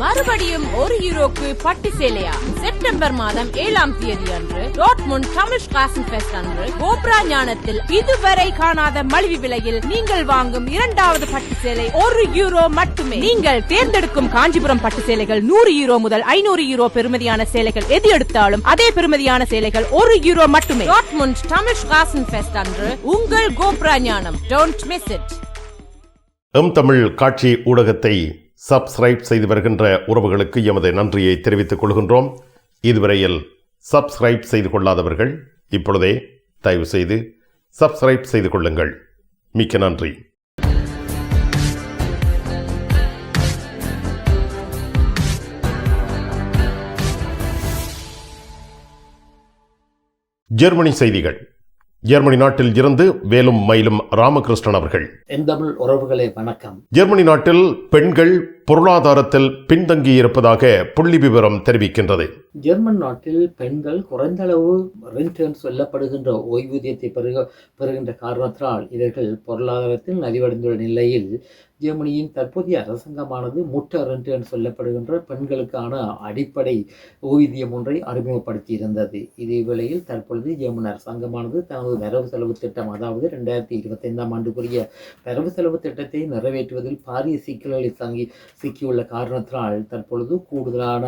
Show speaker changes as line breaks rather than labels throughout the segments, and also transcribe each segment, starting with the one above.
மறுபடியும் ஒரு யூரோக்கு பட்டு சேலையா செப்டம்பர் மாதம் ஏழாம் தேதி அன்று டாட்முண்ட் தமிழ் காசன் பெஸ்ட் அன்று கோப்ரா ஞானத்தில் இதுவரை காணாத மலிவு விலையில் நீங்கள் வாங்கும் இரண்டாவது பட்டு சேலை ஒரு யூரோ மட்டுமே நீங்கள் தேர்ந்தெடுக்கும் காஞ்சிபுரம் பட்டு சேலைகள் நூறு யூரோ முதல் ஐநூறு யூரோ பெருமதியான சேலைகள் எது எடுத்தாலும் அதே பெருமதியான சேலைகள் ஒரு யூரோ மட்டுமே டாட்முண்ட் தமிழ் காசன் பெஸ்ட் அன்று உங்கள் கோப்ரா ஞானம் டோன்ட் மிஸ் இட்
எம் தமிழ் காட்சி ஊடகத்தை சப்ஸ்கிரைப் செய்து வருகின்ற உறவுகளுக்கு எமது நன்றியை தெரிவித்துக் கொள்கின்றோம் இதுவரையில் சப்ஸ்கிரைப் செய்து கொள்ளாதவர்கள் இப்பொழுதே தயவு செய்து சப்ஸ்கிரைப் செய்து கொள்ளுங்கள் மிக்க நன்றி ஜெர்மனி செய்திகள் ஜெர்மனி நாட்டில் இருந்து வேலும் மயிலும் ராமகிருஷ்ணன் அவர்கள்
உறவுகளை வணக்கம்
ஜெர்மனி நாட்டில் பெண்கள் பொருளாதாரத்தில் பின்தங்கி இருப்பதாக புள்ளி விவரம் தெரிவிக்கின்றது
ஜெர்மன் நாட்டில் பெண்கள் குறைந்த அளவு சொல்லப்படுகின்ற ஓய்வூதியத்தை பெறுக பெறுகின்ற காரணத்தினால் இவர்கள் பொருளாதாரத்தில் நலிவடைந்துள்ள நிலையில் ஜெர்மனியின் தற்போதைய அரசாங்கமானது முட்ட ரெண்டு என்று சொல்லப்படுகின்ற பெண்களுக்கான அடிப்படை ஓய்வூதியம் ஒன்றை அறிமுகப்படுத்தியிருந்தது இதே வேளையில் தற்பொழுது ஜெர்மன் அரசாங்கமானது தனது வரவு செலவு திட்டம் அதாவது ரெண்டாயிரத்தி இருபத்தைந்தாம் ஆண்டுக்குரிய வரவு செலவு திட்டத்தை நிறைவேற்றுவதில் பாரிய சிக்கல்களை தங்கி சிக்கியுள்ள காரணத்தினால் தற்பொழுது கூடுதலான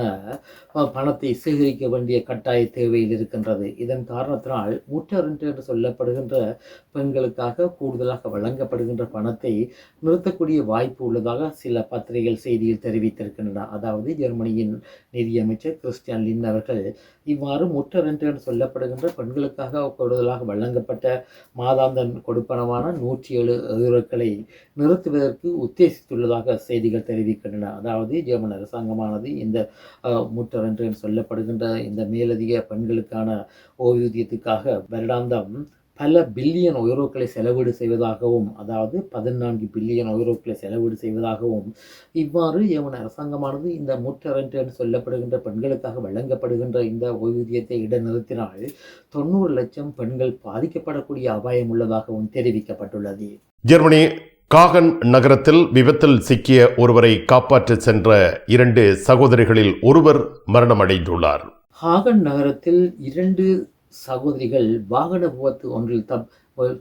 பணத்தை சேகரிக்க வேண்டிய கட்டாய தேவையில் இருக்கின்றது இதன் காரணத்தினால் முற்றரண்டு என்று சொல்லப்படுகின்ற பெண்களுக்காக கூடுதலாக வழங்கப்படுகின்ற பணத்தை நிறுத்தக்கூடிய வாய்ப்பு உள்ளதாக சில பத்திரிகைகள் செய்தியில் தெரிவித்திருக்கின்றன அதாவது ஜெர்மனியின் நிதியமைச்சர் கிறிஸ்டியன் லின் அவர்கள் இவ்வாறு முற்றரண்டு என்று சொல்லப்படுகின்ற பெண்களுக்காக கூடுதலாக வழங்கப்பட்ட மாதாந்தன் கொடுப்பனமான நூற்றி ஏழு யூரோக்களை நிறுத்துவதற்கு உத்தேசித்துள்ளதாக செய்திகள் தெரிவிக்கிறது இருக்கின்றன அதாவது ஜெர்மன் அரசாங்கமானது இந்த மூட்டரன்று சொல்லப்படுகின்ற இந்த மேலதிக பெண்களுக்கான ஓய்வூதியத்துக்காக வருடாந்தம் பல பில்லியன் யூரோக்களை செலவீடு செய்வதாகவும் அதாவது பதினான்கு பில்லியன் யூரோக்களை செலவீடு செய்வதாகவும் இவ்வாறு ஏமன் அரசாங்கமானது இந்த மூட்டரண்ட் என்று சொல்லப்படுகின்ற பெண்களுக்காக வழங்கப்படுகின்ற இந்த ஓய்வூதியத்தை இடைநிறுத்தினால் தொண்ணூறு லட்சம் பெண்கள் பாதிக்கப்படக்கூடிய அபாயம் உள்ளதாகவும் தெரிவிக்கப்பட்டுள்ளது
ஜெர்மனி காகன் நகரத்தில் விபத்தில் சிக்கிய ஒருவரை காப்பாற்ற சென்ற இரண்டு சகோதரிகளில் ஒருவர் மரணமடைந்துள்ளார்
ஹாகன் நகரத்தில் இரண்டு சகோதரிகள் வாகன விபத்து ஒன்றில் தப்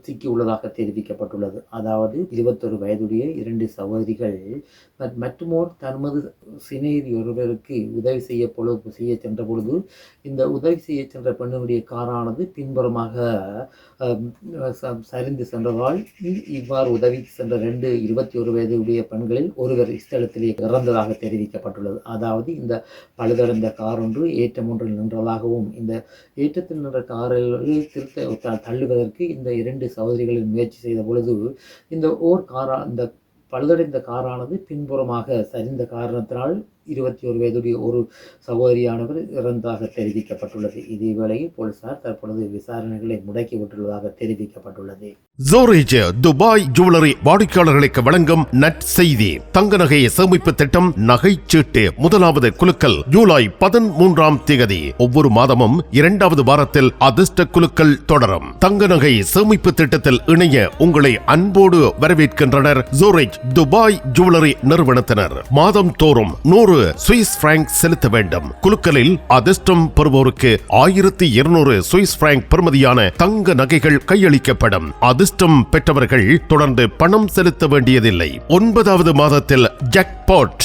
சிக்கி உள்ளதாக தெரிவிக்கப்பட்டுள்ளது அதாவது இருபத்தொரு வயதுடைய இரண்டு சகோதரிகள் மற்றுமோர் தமது சிநேகி ஒருவருக்கு உதவி செய்ய பொழுது செய்ய சென்ற பொழுது இந்த உதவி செய்ய சென்ற பெண்ணுடைய காரானது பின்புறமாக சரிந்து சென்றதால் இவ்வாறு உதவி சென்ற ரெண்டு இருபத்தி ஒரு வயதுடைய பெண்களில் ஒருவர் ஸ்தலத்திலே இறந்ததாக தெரிவிக்கப்பட்டுள்ளது அதாவது இந்த பழுதடைந்த கார் ஒன்று ஏற்றம் ஒன்று நின்றதாகவும் இந்த ஏற்றத்தில் நின்ற காரில் திருத்த தள்ளுவதற்கு இந்த இரண்டு சகோதரிகளின் முயற்சி செய்த பொழுது இந்த ஓர் காரா இந்த பழுதடைந்த காரானது பின்புறமாக சரிந்த காரணத்தினால் இருபத்தி ஒரு வயதுடைய ஒரு சகோதரியானவர் இறந்ததாக தெரிவிக்கப்பட்டுள்ளது இதேவேளையில் போலீசார் தற்பொழுது விசாரணைகளை முடக்கிவிட்டுள்ளதாக தெரிவிக்கப்பட்டுள்ளது
ஜோரேஜ் துபாய் ஜுவல்லரி வாடிக்கையாளர்களுக்கு வழங்கும் நட் செய்தி தங்க நகையை சேமிப்பு திட்டம் நகைச்சீட்டு முதலாவது குழுக்கள் ஜூலை பதிமூன்றாம் தேதி ஒவ்வொரு மாதமும் இரண்டாவது வாரத்தில் அதிர்ஷ்ட குழுக்கள் தொடரும் தங்க நகை சேமிப்பு திட்டத்தில் இணைய உங்களை அன்போடு வரவேற்கின்றனர் ஜோரேஜ் துபாய் ஜுவல்லரி நிறுவனத்தினர் மாதம் தோறும் நூறு இருநூறு சுவிஸ் பிராங்க் செலுத்த வேண்டும் குழுக்களில் அதிர்ஷ்டம் பெறுவோருக்கு ஆயிரத்தி இருநூறு சுவிஸ் பிராங்க் பெறுமதியான தங்க நகைகள் கையளிக்கப்படும் அதிர்ஷ்டம் பெற்றவர்கள் தொடர்ந்து பணம் செலுத்த வேண்டியதில்லை ஒன்பதாவது மாதத்தில் ஜாக்பாட்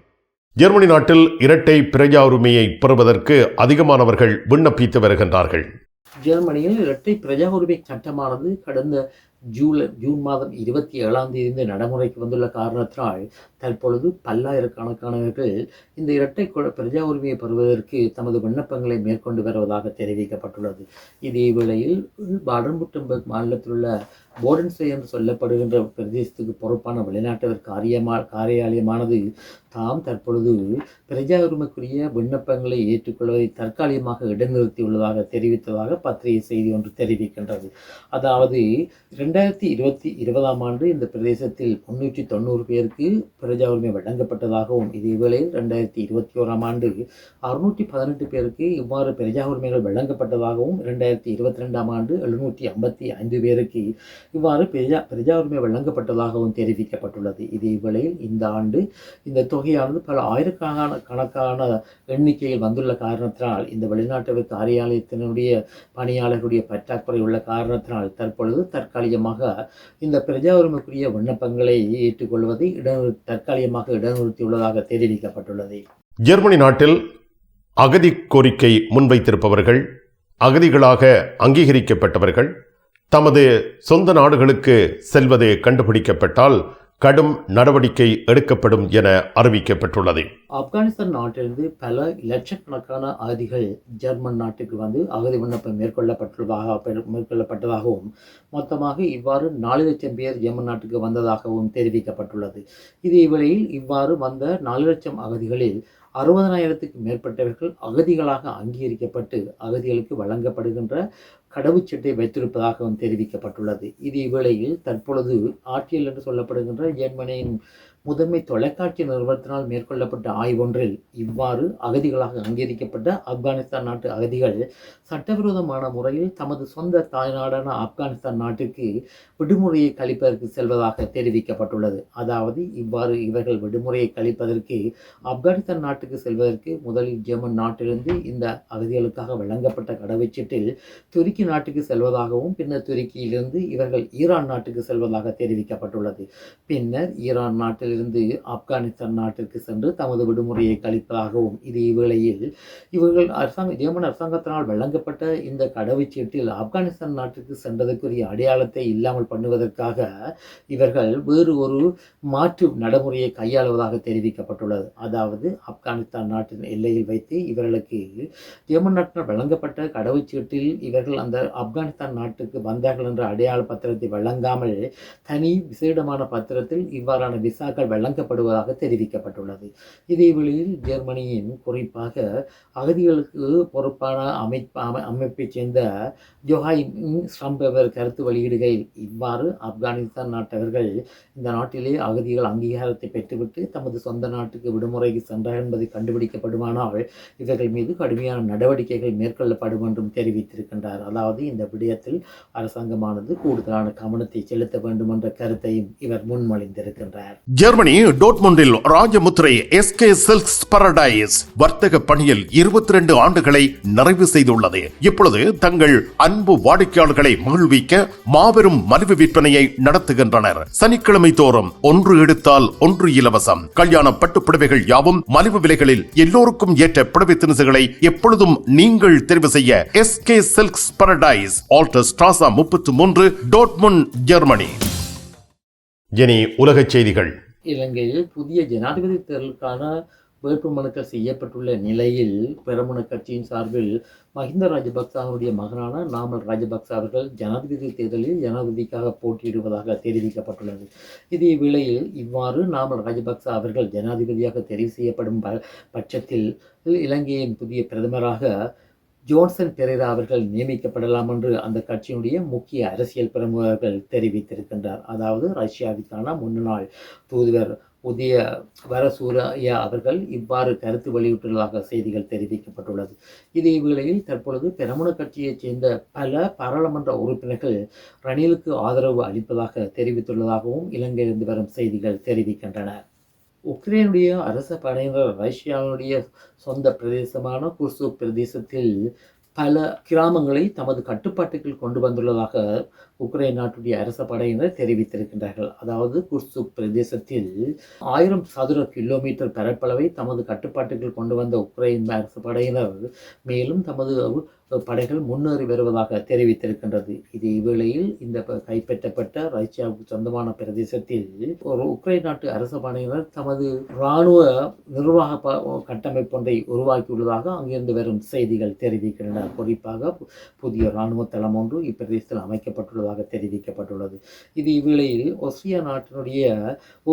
ஜெர்மனி நாட்டில் இரட்டை பிரஜா உரிமையை பெறுவதற்கு அதிகமானவர்கள் விண்ணப்பித்து வருகின்றார்கள்
ஜெர்மனியில் இரட்டை பிரஜா உரிமை சட்டமானது கடந்த ஜூலை ஜூன் மாதம் இருபத்தி ஏழாம் தேதி நடைமுறைக்கு வந்துள்ள காரணத்தினால் தற்பொழுது பல்லாயிரக்கணக்கானவர்கள் இந்த இரட்டை பிரஜா உரிமையை பெறுவதற்கு தமது விண்ணப்பங்களை மேற்கொண்டு வருவதாக தெரிவிக்கப்பட்டுள்ளது இதே வேளையில் பாடன்புட்டம்பர்க் மாநிலத்தில் உள்ள போரன்சே என்று சொல்லப்படுகின்ற பிரதேசத்துக்கு பொறுப்பான வெளிநாட்டவர் காரியமா காரியாலயமானது தாம் தற்பொழுது பிரஜா உரிமைக்குரிய விண்ணப்பங்களை ஏற்றுக்கொள்வதை தற்காலிகமாக இடைநிறுத்தியுள்ளதாக தெரிவித்ததாக பத்திரிகை செய்தி ஒன்று தெரிவிக்கின்றது அதாவது ரெண்டாயிரத்தி இருபத்தி இருபதாம் ஆண்டு இந்த பிரதேசத்தில் முன்னூற்றி தொண்ணூறு பேருக்கு பிரஜா உரிமை வழங்கப்பட்டதாகவும் இதேவேளை ரெண்டாயிரத்தி இருபத்தி ஓராம் ஆண்டு அறுநூற்றி பதினெட்டு பேருக்கு இவ்வாறு பிரஜா உரிமைகள் வழங்கப்பட்டதாகவும் இரண்டாயிரத்தி இருபத்தி ரெண்டாம் ஆண்டு எழுநூற்றி ஐம்பத்தி ஐந்து பேருக்கு இவ்வாறு பிரஜா பிரஜா உரிமை வழங்கப்பட்டதாகவும் தெரிவிக்கப்பட்டுள்ளது இதே வேளையில் இந்த ஆண்டு இந்த தொகையானது பல ஆயிரக்கணக்கான கணக்கான எண்ணிக்கையில் வந்துள்ள காரணத்தினால் இந்த வெளிநாட்டு காரியாலயத்தினுடைய பணியாளர்களுடைய பற்றாக்குறை உள்ள காரணத்தினால் தற்பொழுது தற்காலிகமாக இந்த பிரஜா உரிமைக்குரிய விண்ணப்பங்களை ஏற்றுக்கொள்வதை இடநிறு தற்காலிகமாக இடநிறுத்தியுள்ளதாக தெரிவிக்கப்பட்டுள்ளது
ஜெர்மனி நாட்டில் அகதி கோரிக்கை முன்வைத்திருப்பவர்கள் அகதிகளாக அங்கீகரிக்கப்பட்டவர்கள் தமது சொந்த நாடுகளுக்கு செல்வது கண்டுபிடிக்கப்பட்டால் கடும் நடவடிக்கை எடுக்கப்படும் என அறிவிக்கப்பட்டுள்ளது
ஆப்கானிஸ்தான் நாட்டிலிருந்து பல லட்சக்கணக்கான அகதிகள் ஜெர்மன் நாட்டுக்கு வந்து அகதி விண்ணப்பம் மேற்கொள்ளப்பட்டுள்ளதாக மேற்கொள்ளப்பட்டதாகவும் மொத்தமாக இவ்வாறு நாலு லட்சம் பேர் ஜெர்மன் நாட்டுக்கு வந்ததாகவும் தெரிவிக்கப்பட்டுள்ளது இதே வேளையில் இவ்வாறு வந்த நாலு லட்சம் அகதிகளில் அறுபதனாயிரத்துக்கு மேற்பட்டவர்கள் அகதிகளாக அங்கீகரிக்கப்பட்டு அகதிகளுக்கு வழங்கப்படுகின்ற கடவுச்சட்டை வைத்திருப்பதாகவும் தெரிவிக்கப்பட்டுள்ளது இது இவ்வேளையில் தற்பொழுது ஆட்சியில் என்று சொல்லப்படுகின்ற ஜெர்மனியின் முதன்மை தொலைக்காட்சி நிறுவனத்தினால் மேற்கொள்ளப்பட்ட ஆய்வொன்றில் இவ்வாறு அகதிகளாக அங்கீகரிக்கப்பட்ட ஆப்கானிஸ்தான் நாட்டு அகதிகள் சட்டவிரோதமான முறையில் தமது சொந்த தாய்நாடான ஆப்கானிஸ்தான் நாட்டுக்கு விடுமுறையை கழிப்பதற்கு செல்வதாக தெரிவிக்கப்பட்டுள்ளது அதாவது இவ்வாறு இவர்கள் விடுமுறையை கழிப்பதற்கு ஆப்கானிஸ்தான் நாட்டுக்கு செல்வதற்கு முதலில் ஜெர்மன் நாட்டிலிருந்து இந்த அகதிகளுக்காக வழங்கப்பட்ட கடவுச்சீட்டில் துருக்கி துருக்கி நாட்டுக்கு செல்வதாகவும் பின்னர் துருக்கியிலிருந்து இவர்கள் ஈரான் நாட்டுக்கு செல்வதாக தெரிவிக்கப்பட்டுள்ளது பின்னர் ஈரான் நாட்டிலிருந்து ஆப்கானிஸ்தான் நாட்டிற்கு சென்று தமது விடுமுறையை கழிப்பதாகவும் இது இவ்வளையில் இவர்கள் அரசாங்க ஜெர்மன் அரசாங்கத்தினால் வழங்கப்பட்ட இந்த கடவுச்சீட்டில் ஆப்கானிஸ்தான் நாட்டிற்கு சென்றதற்குரிய அடையாளத்தை இல்லாமல் பண்ணுவதற்காக இவர்கள் வேறு ஒரு மாற்று நடைமுறையை கையாளுவதாக தெரிவிக்கப்பட்டுள்ளது அதாவது ஆப்கானிஸ்தான் நாட்டின் எல்லையில் வைத்து இவர்களுக்கு ஜெர்மன் நாட்டினால் வழங்கப்பட்ட கடவுச்சீட்டில் இவர்கள் அந்த அந்த ஆப்கானிஸ்தான் நாட்டுக்கு வந்தார்கள் என்ற அடையாள பத்திரத்தை வழங்காமல் தனி விசேடமான பத்திரத்தில் இவ்வாறான விசாக்கள் வழங்கப்படுவதாக தெரிவிக்கப்பட்டுள்ளது இதேவேளையில் ஜெர்மனியின் குறிப்பாக அகதிகளுக்கு பொறுப்பான அமைப்பு அமைப்பைச் சேர்ந்த ஜொஹாய் ஸ்ரம்பவர் கருத்து வெளியிடுகையில் இவ்வாறு ஆப்கானிஸ்தான் நாட்டவர்கள் இந்த நாட்டிலே அகதிகள் அங்கீகாரத்தை பெற்றுவிட்டு தமது சொந்த நாட்டுக்கு விடுமுறைக்கு சென்றார் என்பது கண்டுபிடிக்கப்படுமானால் இவர்கள் மீது கடுமையான நடவடிக்கைகள் மேற்கொள்ளப்படும் என்றும் தெரிவித்திருக்கின்றார் அதாவது அதாவது இந்த விடயத்தில் அரசாங்கமானது கூடுதலான கவனத்தை செலுத்த வேண்டும் என்ற கருத்தையும் இவர் முன்மொழிந்திருக்கின்றார்
ஜெர்மனி டோட்முண்டில் ராஜமுத்திரை கே சில்க்ஸ் பரடைஸ் வர்த்தக பணியில் இருபத்தி ரெண்டு ஆண்டுகளை நிறைவு செய்துள்ளது இப்பொழுது தங்கள் அன்பு வாடிக்கையாளர்களை மகிழ்விக்க மாபெரும் மலிவு விற்பனையை நடத்துகின்றனர் சனிக்கிழமை தோறும் ஒன்று எடுத்தால் ஒன்று இலவசம் கல்யாண பட்டு புடவைகள் யாவும் மலிவு விலைகளில் எல்லோருக்கும் ஏற்ற புடவை தினசுகளை எப்பொழுதும் நீங்கள் தெரிவு செய்ய S K silks paradise paradise Alter Strasse முப்பத்து மூன்று டோட்முன் ஜெர்மனி இனி உலக செய்திகள்
இலங்கையில் புதிய ஜனாதிபதி தேர்தலுக்கான வேட்பு மனுக்கள் செய்யப்பட்டுள்ள நிலையில் பெரமுன கட்சியின் சார்பில் மஹிந்த ராஜபக்சாவுடைய மகனான நாமல் ராஜபக்ச அவர்கள் ஜனாதிபதி தேர்தலில் ஜனாதிபதிக்காக போட்டியிடுவதாக தெரிவிக்கப்பட்டுள்ளது இதே வேளையில் இவ்வாறு நாமல் ராஜபக்ச அவர்கள் ஜனாதிபதியாக தெரிவு செய்யப்படும் பட்சத்தில் இலங்கையின் புதிய பிரதமராக ஜோன்சன் பெரேரா அவர்கள் நியமிக்கப்படலாம் என்று அந்த கட்சியினுடைய முக்கிய அரசியல் பிரமுகர்கள் தெரிவித்திருக்கின்றார் அதாவது ரஷ்யாவிற்கான முன்னாள் தூதுவர் புதிய வரசூராயா அவர்கள் இவ்வாறு கருத்து வெளியிட்டுள்ளதாக செய்திகள் தெரிவிக்கப்பட்டுள்ளது இதே வேளையில் தற்பொழுது பெரமுன கட்சியைச் சேர்ந்த பல பாராளுமன்ற உறுப்பினர்கள் ரணிலுக்கு ஆதரவு அளிப்பதாக தெரிவித்துள்ளதாகவும் இலங்கையிலிருந்து வரும் செய்திகள் தெரிவிக்கின்றன உக்ரைனுடைய அரச படையினர் ரஷ்யாவுடைய சொந்த பிரதேசமான குர்சு பிரதேசத்தில் பல கிராமங்களை தமது கட்டுப்பாட்டுக்குள் கொண்டு வந்துள்ளதாக உக்ரைன் நாட்டுடைய அரச படையினர் தெரிவித்திருக்கின்றார்கள் அதாவது குர்சு பிரதேசத்தில் ஆயிரம் சதுர கிலோமீட்டர் பரப்பளவை தமது கட்டுப்பாட்டுக்குள் கொண்டு வந்த உக்ரைன் அரசு படையினர் மேலும் தமது படைகள் முன்னேறி வருவதாக தெரிவித்திருக்கின்றது இதே வேளையில் இந்த கைப்பற்றப்பட்ட ரஷ்யாவுக்கு சொந்தமான பிரதேசத்தில் ஒரு உக்ரைன் நாட்டு அரச படையினர் தமது இராணுவ நிர்வாக கட்டமைப்பொன்றை உருவாக்கியுள்ளதாக அங்கிருந்து வரும் செய்திகள் தெரிவிக்கின்றன குறிப்பாக புதிய இராணுவ தளம் ஒன்று இப்பிரதேசத்தில் அமைக்கப்பட்டுள்ளதாக இருப்பதாக தெரிவிக்கப்பட்டுள்ளது இது இவ்வேளையில் ஒஸ்ரியா நாட்டினுடைய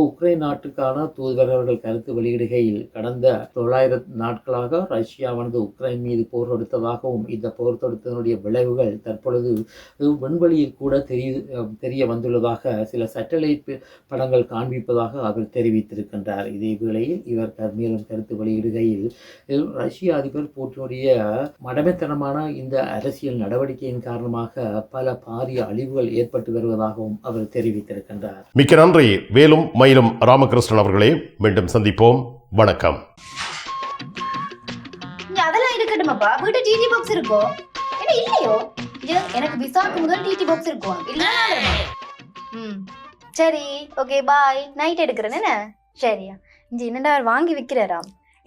உக்ரைன் நாட்டுக்கான தூதுவர் கருத்து வெளியிடுகையில் கடந்த தொள்ளாயிரம் நாட்களாக ரஷ்யாவானது உக்ரைன் மீது போர் தொடுத்ததாகவும் இந்த போர் தொடுத்ததனுடைய விளைவுகள் தற்பொழுது விண்வெளியில் கூட தெரிய தெரிய வந்துள்ளதாக சில சேட்டலைட் படங்கள் காண்பிப்பதாக அவர் தெரிவித்திருக்கின்றார் இதே வேளையில் இவர் மேலும் கருத்து வெளியிடுகையில் ரஷ்ய அதிபர் புட்டினுடைய மடமைத்தனமான இந்த அரசியல் நடவடிக்கையின் காரணமாக பல பாரிய அழிவுகள் ஏற்பட்டு வருவதாகவும் அவர் தெரிவித்திருக்கின்றார்
மிக்க நன்றி வேலும் மயிலும் ராமகிருஷ்ணன் அவர்களே மீண்டும் சந்திப்போம் வணக்கம்
அதெல்லாம் இருக்கட்டுமாப்பா வீட்டு டிடி பாக்ஸ் இருக்கோ என்ன இல்லையோ எனக்கு விசாக்கு முதல் டிடி பாக்ஸ் இருக்கும் இல்ல ம் சரி ஓகே பாய் நைட் எடுக்கிறேன் என்ன சரியா இஞ்சி என்னடா வாங்கி விற்கிறாராம்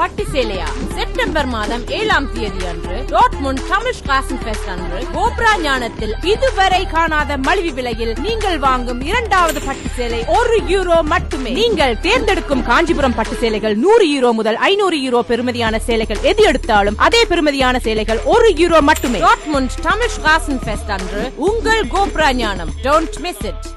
பட்டு சேலையா செப்டம்பர் மாதம் ஏழாம் தேதி அன்று தமிழ் காசன் பெஸ்ட் அன்று கோப்ரா ஞானத்தில் இதுவரை காணாத மலிவு விலையில் நீங்கள் வாங்கும் இரண்டாவது பட்டு சேலை ஒரு யூரோ மட்டுமே நீங்கள் தேர்ந்தெடுக்கும் காஞ்சிபுரம் பட்டு சேலைகள் நூறு யூரோ முதல் ஐநூறு யூரோ பெருமதியான சேலைகள் எது எடுத்தாலும் அதே பெருமதியான சேலைகள் ஒரு யூரோ மட்டுமே டாட்முண்ட் தமிழ் காசன் பெஸ்ட் அன்று உங்கள் கோப்ரா ஞானம் டோன்ட் மிஸ் இட்